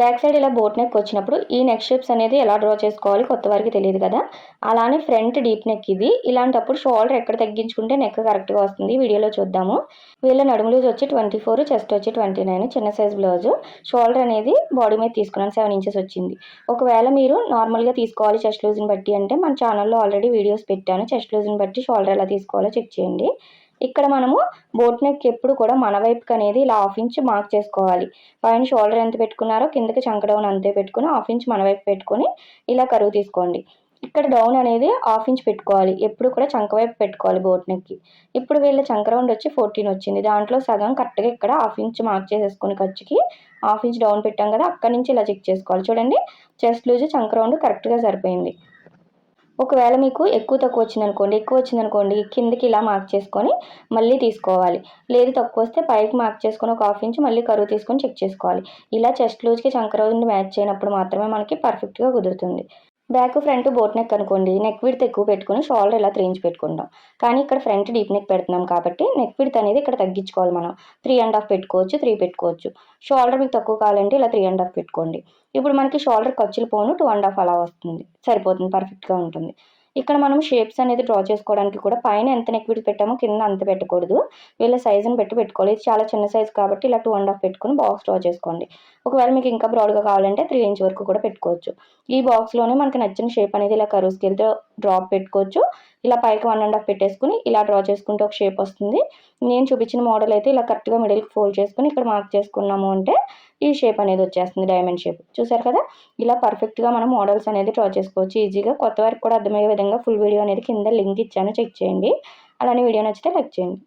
Back side ఇలా boat neck వచ్చినప్పుడు ఈ నెక్ షేప్స్ అనేది ఎలా డ్రా చేసుకోవాలి కొత్త వారికి తెలియదు కదా? అలానే ఫ్రంట్ డీప్ నెక్ ఇది. ఇలాంటప్పుడు షోల్డర్ ఎక్కడ తగ్గించుకుంటే నెక్ కరెక్ట్గా వస్తుంది? వీడియోలో చూద్దాము. వీళ్ళ నడుము లూజ్ వచ్చి ట్వంటీ ఫోర్ చెస్ట్ వచ్చి ట్వంటీ నైన్ చిన్న సైజ్ బ్లౌజ్. షోల్డర్ అనేది బాడీ మీద తీసుకున్నాను. సెవెన్ ఇంచెస్ వచ్చింది. ఒకవేళ మీరు నార్మల్గా తీసుకోవాలి చెస్ట్ లూజ్ని బట్టి అంటే మన ఛానల్లో ఆల్రెడీ వీడియోస్ పెట్టాను. చెస్ట్ లూజ్ని బట్టి షోల్డర్ ఎలా తీసుకోవాలో చెక్ చేయండి. ఇక్కడ మనము బోట్ నెక్ ఎప్పుడు కూడా మన వైపుకి అనేది ఇలా హాఫ్ ఇంచ్ మార్క్ చేసుకోవాలి. పైన షోల్డర్ ఎంత పెట్టుకున్నారో కిందకి చంక డౌన్ అంతే పెట్టుకుని హాఫ్ ఇంచ్ మన వైపు పెట్టుకొని ఇలా కరువు తీసుకోండి. ఇక్కడ డౌన్ అనేది హాఫ్ ఇంచ్ పెట్టుకోవాలి. ఎప్పుడు కూడా చంక వైపు పెట్టుకోవాలి బోట్ నెక్కి ఇప్పుడు వీళ్ళ చంక రౌండ్ వచ్చి ఫోర్టీన్ వచ్చింది. దాంట్లో సగం కరెక్ట్గా ఇక్కడ హాఫ్ ఇంచ్ మార్క్ చేసేసుకుని ఖర్చుకి హాఫ్ ఇంచ్ డౌన్ పెట్టాం కదా అక్కడి నుంచి ఇలా చెక్ చేసుకోవాలి. చూడండి చెస్ట్ లూజ్ చంక రౌండ్ కరెక్ట్గా సరిపోయింది. ఒకవేళ మీకు ఎక్కువ తక్కువ వచ్చిందనుకోండి ఎక్కువ వచ్చిందనుకోండి కిందకి ఇలా మార్క్ చేసుకొని మళ్ళీ తీసుకోవాలి. లేదు తక్కువ వస్తే పైకి మార్క్ చేసుకొని ఒక హాఫ్ ఇంచ్ మళ్ళీ కరువు తీసుకొని చెక్ చేసుకోవాలి. ఇలా చెస్ట్ లూజ్కి చంకరోజుని మ్యాచ్ చేయనప్పుడు మాత్రమే మనకి పర్ఫెక్ట్గా కుదురుతుంది. బ్యాక్ ఫ్రంట్ బోట్ నెక్ అనుకోండి. నెక్ విడ్త్ ఎక్కువ పెట్టుకుని షోల్డర్ ఇలా త్రీ ఇంచ్ పెట్టుకుంటాం. కానీ ఇక్కడ ఫ్రంట్ డీప్ నెక్ పెడుతున్నాం కాబట్టి నెక్ విడ్త్ అనేది ఇక్కడ తగ్గించుకోవాలి మనం. త్రీ అండ్ హాఫ్ పెట్టుకోవచ్చు త్రీ పెట్టుకోవచ్చు. షోల్డర్ మీకు తక్కువ కావాలంటే ఇలా త్రీ అండ్ హాఫ్ పెట్టుకోండి. ఇప్పుడు మనకి షోల్డర్ ఖర్చులు పోను టూ అండ్ హాఫ్ అలా వస్తుంది. సరిపోతుంది పర్ఫెక్ట్గా ఉంటుంది. ఇక్కడ మనం షేప్స్ అనేది డ్రా చేసుకోవడానికి కూడా పైన ఎంత నెక్విడ్ పెట్టామో కింద అంత పెట్టకూడదు. వీళ్ళ సైజుని పెట్టి పెట్టుకోవాలి. ఇది చాలా చిన్న సైజ్ కాబట్టి ఇలా టూ అండ్ హాఫ్ పెట్టుకుని బాక్స్ డ్రా చేసుకోండి. ఒకవేళ మీకు ఇంకా బ్రాడ్గా కావాలంటే త్రీ ఇంచ్ వరకు కూడా పెట్టుకోవచ్చు. ఈ బాక్స్లోనే మనకి నచ్చిన షేప్ అనేది ఇలా కరువు స్కేల్తో డ్రాప్ పెట్టుకోవచ్చు. ఇలా పైకి వన్ అండ్ హాఫ్ పెట్టేసుకుని ఇలా డ్రా చేసుకుంటే ఒక షేప్ వస్తుంది. నేను చూపించిన మోడల్ అయితే ఇలా కరెక్ట్గా మిడిల్కి ఫోల్డ్ చేసుకుని ఇక్కడ మార్క్ చేసుకున్నాము అంటే ఈ షేప్ అనేది వచ్చేస్తుంది డైమండ్ షేప్ చూసారు కదా? ఇలా పర్ఫెక్ట్గా మనం మోడల్స్ అనేది డ్రా చేసుకోవచ్చు. ఈజీగా కొత్త వారికి కూడా అర్థమయ్యే విధంగా ఫుల్ వీడియో అనేది కింద లింక్ ఇచ్చాను. చెక్ చేయండి. అలానే వీడియో నచ్చితే లైక్ చేయండి.